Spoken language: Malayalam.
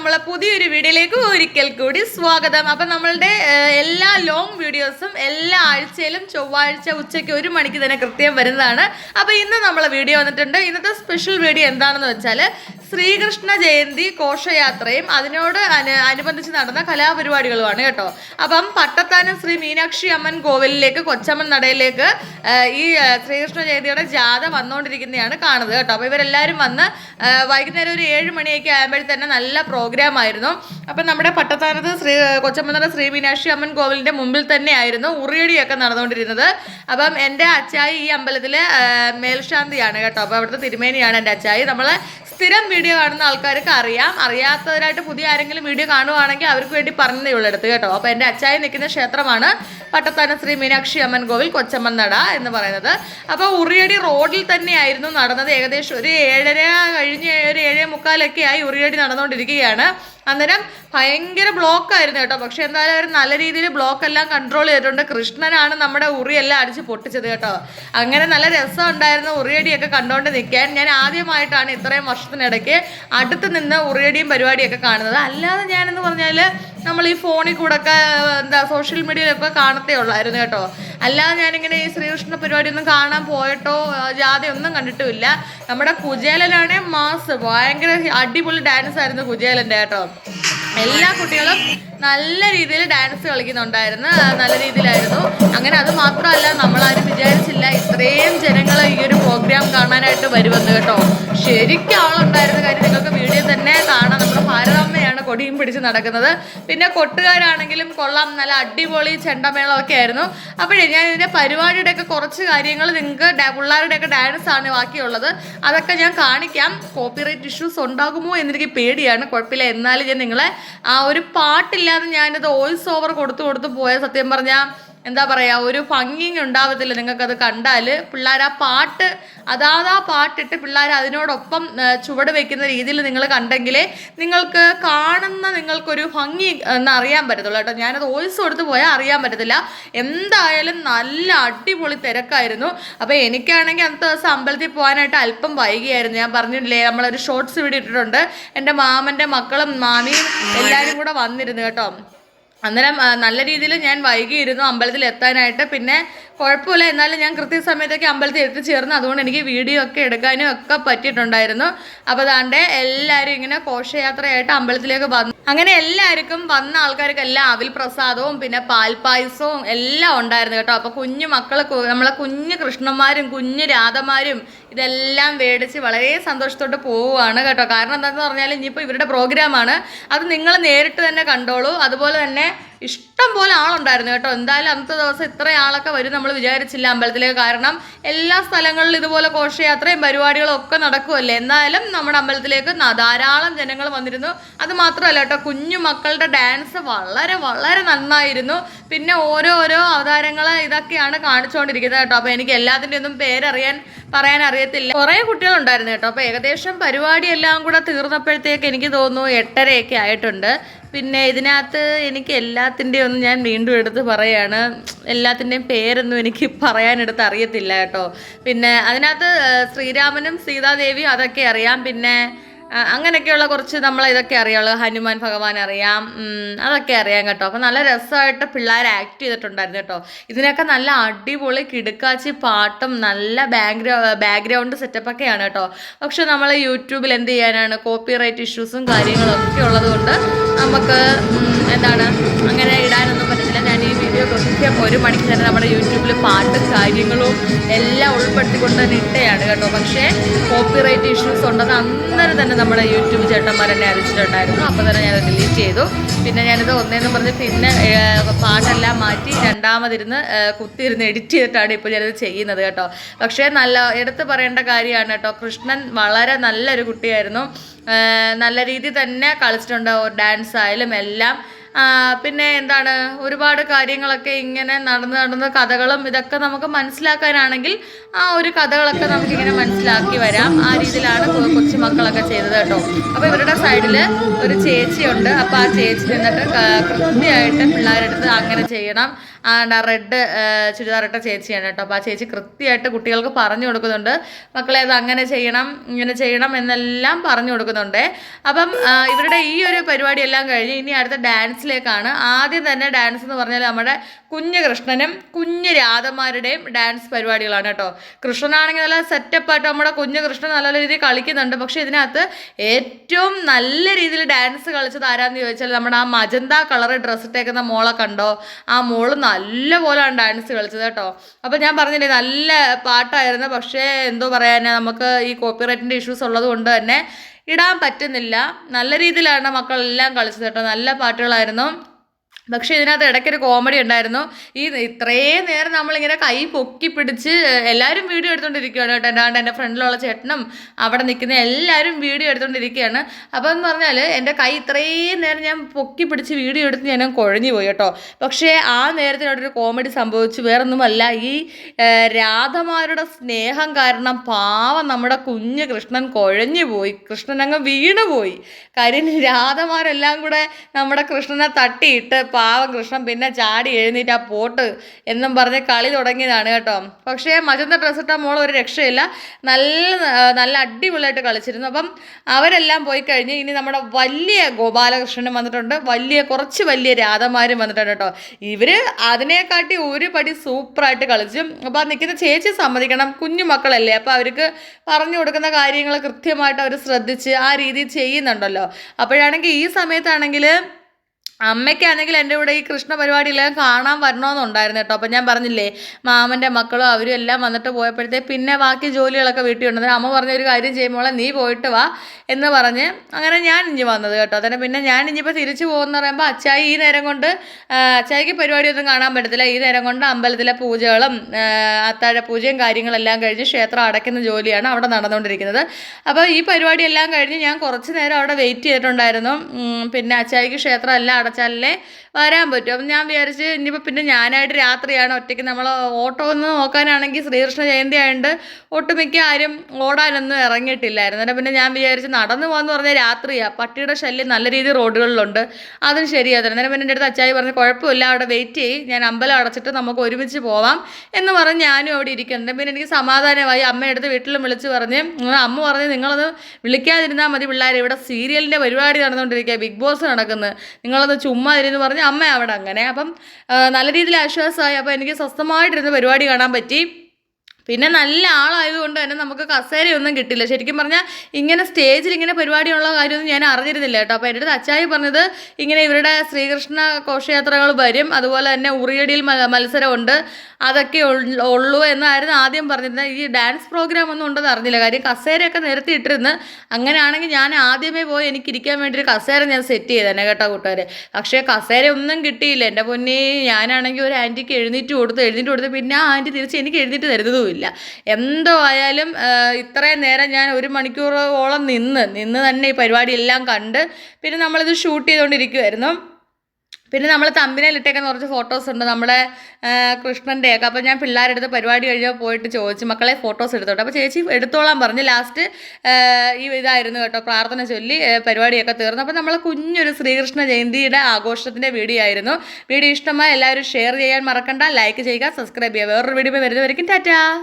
നമ്മളെ പുതിയൊരു വീഡിയോയിലേക്ക് ഒരിക്കൽ കൂടി സ്വാഗതം. അപ്പം നമ്മളുടെ എല്ലാ ലോങ് വീഡിയോസും എല്ലാ ആഴ്ചയിലും ചൊവ്വാഴ്ച ഉച്ചയ്ക്ക് ഒരു മണിക്ക് തന്നെ കൃത്യം വരുന്നതാണ്. അപ്പം ഇന്ന് നമ്മളെ വീഡിയോ വന്നിട്ടുണ്ട്. ഇന്നത്തെ സ്പെഷ്യൽ വീഡിയോ എന്താണെന്ന് വെച്ചാൽ ശ്രീകൃഷ്ണ ജയന്തി ഘോഷയാത്രയും അതിനോട് അനു അനുബന്ധിച്ച് നടന്ന കലാപരിപാടികളുമാണ് കേട്ടോ. അപ്പം പട്ടത്താനം ശ്രീ മീനാക്ഷി അമ്മൻ കോവിലിലേക്ക് കൊച്ചമ്മൻ നടയിലേക്ക് ഈ ശ്രീകൃഷ്ണ ജയന്തിയുടെ ജാഥ വന്നുകൊണ്ടിരിക്കുന്നതാണ് കാണുന്നത് കേട്ടോ. അപ്പോൾ ഇവരെല്ലാവരും വന്ന് വൈകുന്നേരം ഒരു ഏഴ് മണിയൊക്കെ ആകുമ്പോഴത്തന്നെ തന്നെ നല്ല പ്രോഗ്രാം ആയിരുന്നു. അപ്പം നമ്മുടെ പട്ടത്താനത്ത് ശ്രീ കൊച്ചമ്മനട ശ്രീ മീനാക്ഷി അമ്മൻ കോവിലിന്റെ മുമ്പിൽ തന്നെയായിരുന്നു ഉറിയടിയൊക്കെ നടന്നുകൊണ്ടിരുന്നത്. അപ്പം എന്റെ അച്ചായി ഈ അമ്പലത്തിൽ മേൽശാന്തിയാണ് കേട്ടോ. അപ്പോൾ അവിടുത്തെ തിരുമേനിയാണ് എന്റെ അച്ചായി. നമ്മൾ സ്ഥിരം വീഡിയോ കാണുന്ന ആൾക്കാർക്ക് അറിയാം. അറിയാത്തവരായിട്ട് പുതിയ ആരെങ്കിലും വീഡിയോ കാണുവാണെങ്കിൽ അവർക്ക് വേണ്ടി പറഞ്ഞതേ ഉള്ളൂ എടുത്ത് കേട്ടോ. അപ്പോൾ എന്റെ അച്ചായി നിൽക്കുന്ന ക്ഷേത്രമാണ് പട്ടത്താന ശ്രീ മീനാക്ഷി അമ്മൻ കോവിൽ കൊച്ചമ്മന്നട എന്ന് പറയുന്നത്. അപ്പോൾ ഉറിയടി റോഡിൽ തന്നെയായിരുന്നു നടന്നത്. ഏകദേശം ഒരു ഏഴര കഴിഞ്ഞ് ഒരു ഏഴേ മുക്കാലൊക്കെ ആയി ഉറിയടി നടന്നുകൊണ്ടിരിക്കുകയാണ്. né? അന്നേരം ഭയങ്കര ബ്ലോക്ക് ആയിരുന്നു കേട്ടോ. പക്ഷെ എന്തായാലും അവർ നല്ല രീതിയിൽ ബ്ലോക്ക് എല്ലാം കൺട്രോൾ ചെയ്തിട്ടുണ്ട്. കൃഷ്ണനാണ് നമ്മുടെ ഉറിയെല്ലാം അടിച്ച് പൊട്ടിച്ചത് കേട്ടോ. അങ്ങനെ നല്ല രസം ഉണ്ടായിരുന്നു ഉറിയടിയൊക്കെ കണ്ടുകൊണ്ട് നിൽക്കാൻ ഞാൻ ആദ്യമായിട്ടാണ് ഇത്രയും വർഷത്തിനിടയ്ക്ക് അടുത്ത് നിന്ന് ഉറിയടിയും പരിപാടിയൊക്കെ കാണുന്നത്. അല്ലാതെ ഞാനെന്ന് പറഞ്ഞാൽ നമ്മൾ ഈ ഫോണിൽ കൂടെ ഒക്കെ എന്താ സോഷ്യൽ മീഡിയയിലൊക്കെ കാണത്തേ ഉള്ളായിരുന്നു കേട്ടോ. അല്ലാതെ ഞാനിങ്ങനെ ഈ ശ്രീകൃഷ്ണ പരിപാടിയൊന്നും കാണാൻ പോയിട്ടോ ജാഥയൊന്നും കണ്ടിട്ടുമില്ല. നമ്മുടെ കുചേലനാണെ മാസ്. ഭയങ്കര അടിപൊളി ഡാൻസ് ആയിരുന്നു കുചേലന്റെ കേട്ടോ. എല്ലാ കുട്ടികളും നല്ല രീതിയിൽ ഡാൻസ് കളിക്കുന്നുണ്ടായിരുന്നു. നല്ല രീതിയിലായിരുന്നു. അങ്ങനെ അത് മാത്രമല്ല നമ്മളാരും വിചാരിച്ചില്ല ഇത്രയും ജനങ്ങൾ ഈ ഒരു പ്രോഗ്രാം കാണാനായിട്ട് വരുമെന്ന് കേട്ടോ. ശരിക്കും ആളുണ്ടായിരുന്ന കാര്യം നിങ്ങൾക്ക് കൊടിയും പിടിച്ച് നടക്കുന്നത്. പിന്നെ കൊട്ടുകാരാണെങ്കിലും കൊള്ളാം നല്ല അടിപൊളി ചെണ്ടമേളമൊക്കെ ആയിരുന്നു. അപ്പോഴേ ഞാൻ ഇതിന്റെ പരിപാടിയുടെയൊക്കെ കുറച്ച് കാര്യങ്ങൾ നിങ്ങൾക്ക് പിള്ളേരുടെയൊക്കെ ഡാൻസ് ആണ് ബാക്കിയുള്ളത്. അതൊക്കെ ഞാൻ കാണിക്കാം. കോപ്പിറൈറ്റ് ഇഷ്യൂസ് ഉണ്ടാകുമോ എന്നെനിക്ക് പേടിയാണ് കുഴപ്പമില്ല. എന്നാലും ഞാൻ നിങ്ങളെ ആ ഒരു പാട്ടില്ലാതെ ഞാനത് വോയിസ് ഓവർ കൊടുത്തു കൊടുത്തു പോയ സത്യം പറഞ്ഞാൽ എന്താ പറയുക ഒരു ഭംഗിങ് ഉണ്ടാവത്തില്ല നിങ്ങൾക്കത് കണ്ടാൽ പിള്ളേർ ആ പാട്ട് അതാത് ആ പാട്ടിട്ട് പിള്ളേർ അതിനോടൊപ്പം ചുവട് വെക്കുന്ന രീതിയിൽ നിങ്ങൾ കണ്ടെങ്കിലേ നിങ്ങൾക്ക് കാണുന്ന നിങ്ങൾക്കൊരു ഭംഗി എന്ന് അറിയാൻ പറ്റത്തുള്ളൂ കേട്ടോ. ഞാനത് വോയിസ് കൊടുത്ത് പോയാൽ അറിയാൻ പറ്റത്തില്ല. എന്തായാലും നല്ല അടിപൊളി തിരക്കായിരുന്നു. അപ്പോൾ എനിക്കാണെങ്കിൽ അന്നത്തെ ദിവസം അമ്പലത്തിൽ പോകാനായിട്ട് അല്പം വൈകിയായിരുന്നു. ഞാൻ പറഞ്ഞിട്ടില്ലേ നമ്മളൊരു ഷോർട്സ് വീഡിയോ ഇട്ടിട്ടുണ്ട്. എന്റെ മാമന്റെ മക്കളും മാമിയും എല്ലാവരും കൂടെ വന്നിരുന്നു കേട്ടോ. അന്നേരം നല്ല രീതിയിൽ ഞാൻ വൈകിയിരുന്നു അമ്പലത്തിൽ എത്താനായിട്ട്. പിന്നെ കുഴപ്പമില്ല എന്നാലും ഞാൻ കൃത്യസമയത്തൊക്കെ അമ്പലത്തിൽ എത്തിച്ചേർന്നു അതുകൊണ്ട് എനിക്ക് വീഡിയോ ഒക്കെ എടുക്കാനും ഒക്കെ പറ്റിയിട്ടുണ്ടായിരുന്നു. അപ്പോൾ അതാണ്ട് എല്ലാവരും ഇങ്ങനെ ഘോഷയാത്രയായിട്ട് അമ്പലത്തിലേക്ക് വന്നു. അങ്ങനെ എല്ലാവർക്കും വന്ന ആൾക്കാർക്കെല്ലാം അവിൽ പ്രസാദവും പിന്നെ പാൽപ്പായസവും എല്ലാം ഉണ്ടായിരുന്നു കേട്ടോ. അപ്പോൾ കുഞ്ഞു മക്കൾ നമ്മളെ കുഞ്ഞു കൃഷ്ണന്മാരും കുഞ്ഞു രാധമാരും ഇതെല്ലാം മേടിച്ച് വളരെ സന്തോഷത്തോട്ട് പോവുകയാണ് കേട്ടോ. കാരണം എന്താണെന്ന് പറഞ്ഞാൽ ഇനിയിപ്പോൾ ഇവരുടെ പ്രോഗ്രാമാണ് അത് നിങ്ങൾ നേരിട്ട് തന്നെ കണ്ടോളൂ. അതുപോലെ തന്നെ ഇഷ്ടം പോലെ ആളുണ്ടായിരുന്നു കേട്ടോ. എന്തായാലും അന്നത്തെ ദിവസം ഇത്ര ആളൊക്കെ വരും നമ്മൾ വിചാരിച്ചില്ല അമ്പലത്തിലേക്ക്. കാരണം എല്ലാ സ്ഥലങ്ങളിലും ഇതുപോലെ ഘോഷയാത്രയും പരിപാടികളും ഒക്കെ നടക്കുമല്ലേ എന്തായാലും നമ്മുടെ അമ്പലത്തിലേക്ക് ധാരാളം ജനങ്ങൾ വന്നിരുന്നു. അത് മാത്രമല്ല കേട്ടോ കുഞ്ഞു മക്കളുടെ ഡാൻസ് വളരെ വളരെ നന്നായിരുന്നു. പിന്നെ ഓരോരോ ഓരോ അവതാരങ്ങൾ ഇതൊക്കെയാണ് കാണിച്ചുകൊണ്ടിരിക്കുന്നത് കേട്ടോ. അപ്പോൾ എനിക്ക് എല്ലാത്തിന്റെ ഒന്നും പേരറിയാൻ പറയാൻ അറിയത്തില്ല. കുറേ കുട്ടികളുണ്ടായിരുന്നു കേട്ടോ. അപ്പോൾ ഏകദേശം പരിപാടി എല്ലാം കൂടെ തീർന്നപ്പോഴത്തേക്ക് എനിക്ക് തോന്നുന്നു എട്ടരയൊക്കെ ആയിട്ടുണ്ട്. പിന്നെ ഇതിനകത്ത് എനിക്ക് എല്ലാത്തിന്റെയും ഒന്നും ഞാൻ വീണ്ടും എടുത്ത് പറയാണ്. എല്ലാത്തിന്റെയും പേരൊന്നും എനിക്ക് പറയാനെടുത്ത് അറിയത്തില്ല കേട്ടോ. പിന്നെ അതിനകത്ത് ശ്രീരാമനും സീതാദേവിയും അതൊക്കെ അറിയാം. പിന്നെ അങ്ങനെയൊക്കെയുള്ള കുറച്ച് നമ്മൾ ഇതൊക്കെ അറിയാമല്ലോ ഹനുമാൻ ഭഗവാൻ അറിയാം. അതൊക്കെ അറിയാം കേട്ടോ. അപ്പം നല്ല രസമായിട്ട് പിള്ളേർ ആക്ട് ചെയ്തിട്ടുണ്ടായിരുന്നു കേട്ടോ. ഇതിനൊക്കെ നല്ല അടിപൊളി കിടുക്കാച്ചി പാട്ടും നല്ല ബാക്ക്ഗ്രൗ ബാക്ക്ഗ്രൗണ്ട് സെറ്റപ്പൊക്കെയാണ് കേട്ടോ. പക്ഷെ നമ്മൾ യൂട്യൂബിൽ എന്ത് ചെയ്യാനാണ്? കോപ്പിറൈറ്റ് ഇഷ്യൂസും കാര്യങ്ങളും ഒക്കെ ഉള്ളത് കൊണ്ട് നമുക്ക് എന്താണ്? ഒരു മണിക്ക് തന്നെ നമ്മുടെ യൂട്യൂബിൽ പാട്ടും കാര്യങ്ങളും എല്ലാം ഉൾപ്പെടുത്തിക്കൊണ്ട് തന്നെ ഇട്ടയാണ് കേട്ടോ. പക്ഷേ കോപ്പിറൈറ്റ് ഇഷ്യൂസ് ഉണ്ടെന്ന് അന്നേരം തന്നെ നമ്മുടെ യൂട്യൂബ് ചേട്ടന്മാർ എന്നെ അറിയിച്ചിട്ടുണ്ടായിരുന്നു. അപ്പോൾ തന്നെ ഞാനത് ഡിലീറ്റ് ചെയ്തു. പിന്നെ ഞാനിത് ഒന്നേന്ന് പറഞ്ഞ് പിന്നെ പാട്ടെല്ലാം മാറ്റി രണ്ടാമതിരുന്ന് കുത്തിയിരുന്ന് എഡിറ്റ് ചെയ്തിട്ടാണ് ഇപ്പോൾ ഞാനത് ചെയ്യുന്നത് കേട്ടോ. പക്ഷേ നല്ല എടുത്ത് പറയേണ്ട കാര്യമാണ് കേട്ടോ. കൃഷ്ണൻ വളരെ നല്ലൊരു കുട്ടിയായിരുന്നു. നല്ല രീതിയിൽ തന്നെ കളിച്ചിട്ടുണ്ട്. ഡാൻസ് ആയാലും എല്ലാം പിന്നെ എന്താണ് ഒരുപാട് കാര്യങ്ങളൊക്കെ ഇങ്ങനെ നടന്ന് നടന്ന് കഥകളും ഇതൊക്കെ നമുക്ക് മനസ്സിലാക്കാനാണെങ്കിൽ ആ ഒരു കഥകളൊക്കെ നമുക്കിങ്ങനെ മനസ്സിലാക്കി വരാം. ആ രീതിയിലാണ് കൊച്ചു മക്കളൊക്കെ ചെയ്തത് കേട്ടോ. അപ്പോൾ ഇവരുടെ സൈഡിൽ ഒരു ചേച്ചിയുണ്ട്. അപ്പോൾ ആ ചേച്ചി നിന്നിട്ട് കൃത്യമായിട്ട് പിള്ളേരെടുത്ത് അങ്ങനെ ചെയ്യണം. ആ റെഡ് ചുരിദാറിട്ട ചേച്ചിയാണ് കേട്ടോ. അപ്പോൾ ആ ചേച്ചി കൃത്യമായിട്ട് കുട്ടികൾക്ക് പറഞ്ഞു കൊടുക്കുന്നുണ്ട്. മക്കളെ അത് അങ്ങനെ ചെയ്യണം ഇങ്ങനെ ചെയ്യണം എന്നെല്ലാം പറഞ്ഞു കൊടുക്കുന്നുണ്ട്. അപ്പം ഇവരുടെ ഈ ഒരു പരിപാടി എല്ലാം കഴിഞ്ഞ് ഇനി അടുത്ത ഡാൻസിലേക്കാണ്. ആദ്യം തന്നെ ഡാൻസ് എന്ന് പറഞ്ഞാൽ നമ്മുടെ കുഞ്ഞ് കൃഷ്ണനും കുഞ്ഞ് രാധമാരുടെയും ഡാൻസ് പരിപാടികളാണ് കേട്ടോ. കൃഷ്ണനാണെങ്കിൽ നല്ല സെറ്റപ്പായിട്ട് നമ്മുടെ കുഞ്ഞ് കൃഷ്ണൻ നല്ല രീതിയിൽ കളിക്കുന്നുണ്ട്. പക്ഷേ ഇതിനകത്ത് ഏറ്റവും നല്ല രീതിയിൽ ഡാൻസ് കളിച്ചത് ആരാന്ന് ചോദിച്ചാൽ നമ്മുടെ ആ മജന്ത കളർ ഡ്രസ്സ് ഇട്ടേക്കുന്ന മോളെ കണ്ടോ? ആ മോൾ നല്ല പോലെയാണ് ഡാൻസ് കളിച്ചത് കേട്ടോ. അപ്പോൾ ഞാൻ പറഞ്ഞില്ലേ നല്ല പാട്ടായിരുന്നു. പക്ഷേ എന്തോ പറയാനാ നമുക്ക് ഈ കോപ്പിറൈറ്റിന്റെ ഇഷ്യൂസ് ഉള്ളത് കൊണ്ട് തന്നെ ഇടാൻ പറ്റുന്നില്ല. നല്ല രീതിയിലാണ് മക്കളെല്ലാം കളിച്ചത് കേട്ടോ. നല്ല പാട്ടുകളായിരുന്നു. പക്ഷേ ഇതിനകത്ത് ഇടയ്ക്കൊരു കോമഡി ഉണ്ടായിരുന്നു. ഈ ഇത്രയും നേരം നമ്മളിങ്ങനെ കൈ പൊക്കി പിടിച്ച് എല്ലാവരും വീഡിയോ എടുത്തുകൊണ്ടിരിക്കുകയാണ് കേട്ടോ. എന്റെ എന്റെ ഫ്രണ്ടിലുള്ള ചേട്ടനും അവിടെ നിൽക്കുന്ന എല്ലാവരും വീഡിയോ എടുത്തുകൊണ്ടിരിക്കുകയാണ് അപ്പോൾ എന്ന് പറഞ്ഞാൽ എന്റെ കൈ ഇത്രയും നേരം ഞാൻ പൊക്കി പിടിച്ച് വീഡിയോ എടുത്ത് ഞാൻ കുഴഞ്ഞു പോയി കേട്ടോ. പക്ഷേ ആ നേരത്തിന് അവിടെ ഒരു കോമഡി സംഭവിച്ചു. വേറൊന്നുമല്ല ഈ രാധമാരുടെ സ്നേഹം കാരണം പാവം നമ്മുടെ കുഞ്ഞ് കൃഷ്ണൻ കുഴഞ്ഞു പോയി. കൃഷ്ണൻ അങ്ങ് വീണുപോയി. കാര്യം രാധമാരെല്ലാം കൂടെ നമ്മുടെ കൃഷ്ണനെ തട്ടിയിട്ട് പാവം കൃഷ്ണൻ പിന്നെ ചാടി എഴുന്നേറ്റ് ആ പോട്ട് എന്നും പറഞ്ഞ് കളി തുടങ്ങിയതാണ് കേട്ടോ. പക്ഷേ മജന്ത ഡ്രസ് ഇട്ട മോൾ ഒരു രക്ഷയില്ല. നല്ല നല്ല അടിപൊളിയായിട്ട് കളിച്ചിരുന്നു. അപ്പം അവരെല്ലാം പോയി കഴിഞ്ഞ് ഇനി നമ്മുടെ വലിയ ഗോപാലകൃഷ്ണനും വന്നിട്ടുണ്ട്. വലിയ കുറച്ച് വലിയ രാധമാരും വന്നിട്ടുണ്ട് കേട്ടോ. ഇവർ അതിനെക്കാട്ടി ഒരു പടി സൂപ്പറായിട്ട് കളിച്ചു. അപ്പോൾ നിൽക്കുന്ന ചേച്ചി സമ്മതിക്കണം. കുഞ്ഞു മക്കളല്ലേ. അപ്പോൾ അവർക്ക് പറഞ്ഞു കൊടുക്കുന്ന കാര്യങ്ങൾ കൃത്യമായിട്ട് അവർ ശ്രദ്ധിച്ച് ആ രീതിയിൽ ചെയ്യുന്നുണ്ടല്ലോ. അപ്പോഴാണെങ്കിൽ ഈ സമയത്താണെങ്കിൽ അമ്മയ്ക്കാണെങ്കിൽ എന്റെ കൂടെ ഈ കൃഷ്ണ പരിപാടിയെല്ലാം കാണാൻ വരണമെന്നുണ്ടായിരുന്നു കേട്ടോ. അപ്പം ഞാൻ പറഞ്ഞില്ലേ മാമന്റെ മക്കളും അവരും എല്ലാം വന്നിട്ട് പോയപ്പോഴത്തേ പിന്നെ ബാക്കി ജോലികളൊക്കെ വീട്ടിൽ ഉണ്ടെന്ന് അമ്മ പറഞ്ഞ ഒരു കാര്യം ചെയ്യുമ്പോൾ നീ പോയിട്ട് വാ എന്ന് പറഞ്ഞ് അങ്ങനെ ഞാൻ ഇഞ്ഞി വന്നത് കേട്ടോ. അതിന് പിന്നെ ഞാൻ ഇനിയിപ്പോൾ തിരിച്ചു പോകുമെന്ന് പറയുമ്പോൾ അച്ചായി ഈ നേരം കൊണ്ട് അച്ചായിക്ക് പരിപാടിയൊന്നും കാണാൻ പറ്റത്തില്ല. ഈ നേരം കൊണ്ട് അമ്പലത്തിലെ പൂജകളും അത്താഴ പൂജയും കാര്യങ്ങളെല്ലാം കഴിഞ്ഞ് ക്ഷേത്രം അടയ്ക്കുന്ന ജോലിയാണ് അവിടെ നടന്നുകൊണ്ടിരിക്കുന്നത്. അപ്പോൾ ഈ പരിപാടിയെല്ലാം കഴിഞ്ഞ് ഞാൻ കുറച്ച് നേരം അവിടെ വെയിറ്റ് ചെയ്തിട്ടുണ്ടായിരുന്നു. പിന്നെ അച്ചായിക്ക് ക്ഷേത്രം എല്ലാം അടച്ചാലേ വരാൻ പറ്റും. അപ്പം ഞാൻ വിചാരിച്ച് ഇനിയിപ്പോൾ പിന്നെ ഞാനായിട്ട് രാത്രിയാണ് ഒറ്റയ്ക്ക് നമ്മൾ ഓട്ടോ ഒന്ന് നോക്കാനാണെങ്കിൽ ശ്രീകൃഷ്ണ ജയന്തി ആയതുകൊണ്ട് ഒട്ടുമിക്ക ആരും ഓടാനൊന്നും ഇറങ്ങിയിട്ടില്ലായിരുന്നു. അന്നേരം പിന്നെ ഞാൻ വിചാരിച്ച് നടന്നു പോകാമെന്ന് പറഞ്ഞാൽ രാത്രിയാണ് പട്ടിയുടെ ശല്യം നല്ല രീതിയിൽ റോഡുകളിലുണ്ട്. അതും ശരിയായിരുന്നു അന്നേരം പിന്നെ എന്റെ അടുത്ത് അച്ചായി പറഞ്ഞ് കുഴപ്പമില്ല അവിടെ വെയിറ്റ് ചെയ്യും. ഞാൻ അമ്പലം അടച്ചിട്ട് നമുക്ക് ഒരുമിച്ച് പോവാം. എന്ന് പറഞ്ഞ് ഞാനും അവിടെ ഇരിക്കുന്നുണ്ട്. പിന്നെ എനിക്ക് സമാധാനമായി അമ്മയെടുത്ത് വീട്ടിലും വിളിച്ച് പറഞ്ഞ് അമ്മ പറഞ്ഞ് നിങ്ങളത് വിളിക്കാതിരുന്നാൽ മതി പിള്ളേർ ഇവിടെ സീരിയലിന്റെ പരിപാടി നടന്നുകൊണ്ടിരിക്കുക ബിഗ് ബോസ് നടക്കുന്നത് നിങ്ങളത് ചുമ്മാ ഇരുന്ന് പറഞ്ഞ് അമ്മ അവിടെ അങ്ങനെ. അപ്പം നല്ല രീതിയിൽ ആശ്വാസമായി. അപ്പോൾ എനിക്ക് സ്വസ്ഥമായിട്ടിരുന്ന് പരിപാടി കാണാൻ പറ്റി. പിന്നെ നല്ല ആളായതുകൊണ്ട് തന്നെ നമുക്ക് കസേരയൊന്നും കിട്ടില്ല. ശരിക്കും പറഞ്ഞാൽ ഇങ്ങനെ സ്റ്റേജിൽ ഇങ്ങനെ പരിപാടിയുള്ള കാര്യമൊന്നും ഞാൻ അറിഞ്ഞിരുന്നില്ല കേട്ടോ. അപ്പോൾ എന്റെ അടുത്ത് അച്ചായി പറഞ്ഞത് ഇങ്ങനെ ഇവരുടെ ശ്രീകൃഷ്ണ ഘോഷയാത്രകൾ വരും. അതുപോലെ തന്നെ ഉറിയടിയിൽ മത്സരമുണ്ട്. അതൊക്കെ ഉള്ളൂ എന്നായിരുന്നു ആദ്യം പറഞ്ഞിരുന്നത്. ഈ ഡാൻസ് പ്രോഗ്രാം ഒന്നും ഉണ്ടെന്ന് അറിഞ്ഞില്ല. കാര്യം കസേരയൊക്കെ നിരത്തി ഇട്ടിരുന്ന് അങ്ങനെയാണെങ്കിൽ ഞാൻ ആദ്യമേ പോയി എനിക്ക് ഇരിക്കാൻ വേണ്ടി ഒരു കസേര ഞാൻ സെറ്റ് ചെയ്തേനെ കേട്ടോ കൂട്ടുകാരെ. പക്ഷേ കസേര ഒന്നും കിട്ടിയില്ല. എന്റെ പൊന്നി ഞാനാണെങ്കിൽ ഒരു ആന്റിക്ക് എഴുന്നേറ്റ് കൊടുത്ത് എഴുന്നേറ്റ് കൊടുത്ത് പിന്നെ ആ ആന്റി തിരിച്ച് എനിക്ക് എഴുന്നേറ്റ് തരുന്നതുമില്ല എന്തോ ആയാലും ഇത്രയും നേരം ഞാൻ ഒരു മണിക്കൂറോളം നിന്ന് നിന്ന് തന്നെ ഈ പരിപാടി എല്ലാം കണ്ട് പിന്നെ നമ്മളിത് ഷൂട്ട് ചെയ്തുകൊണ്ടിരിക്കുമായിരുന്നു പിന്നെ നമ്മൾ തമ്പിനെ ഇട്ടേക്കുന്ന കുറച്ച് ഫോട്ടോസ് ഉണ്ട് നമ്മുടെ കൃഷ്ണന്റെയൊക്കെ അപ്പോൾ ഞാൻ പിള്ളേരെടുത്ത് പരിപാടി കഴിഞ്ഞാൽ പോയിട്ട് ചോദിച്ചു മക്കളെ ഫോട്ടോസ് എടുത്തോട്ടെ? അപ്പോൾ ചേച്ചി എടുത്തോളാൻ പറഞ്ഞ്. ലാസ്റ്റ് ഈ ഇതായിരുന്നു കേട്ടോ പ്രാർത്ഥന ചൊല്ലി പരിപാടിയൊക്കെ തീർന്നു. അപ്പോൾ നമ്മൾ കുഞ്ഞൊരു ശ്രീകൃഷ്ണ ജയന്തിയുടെ ആഘോഷത്തിന്റെ വീഡിയോ ആയിരുന്നു. വീഡിയോ ഇഷ്ടമായി എല്ലാവരും ഷെയർ ചെയ്യാൻ മറക്കണ്ട ലൈക്ക് ചെയ്യുക സബ്സ്ക്രൈബ് ചെയ്യുക. വേറൊരു വീഡിയോ വരുന്നവരേക്കും ടാറ്റാ!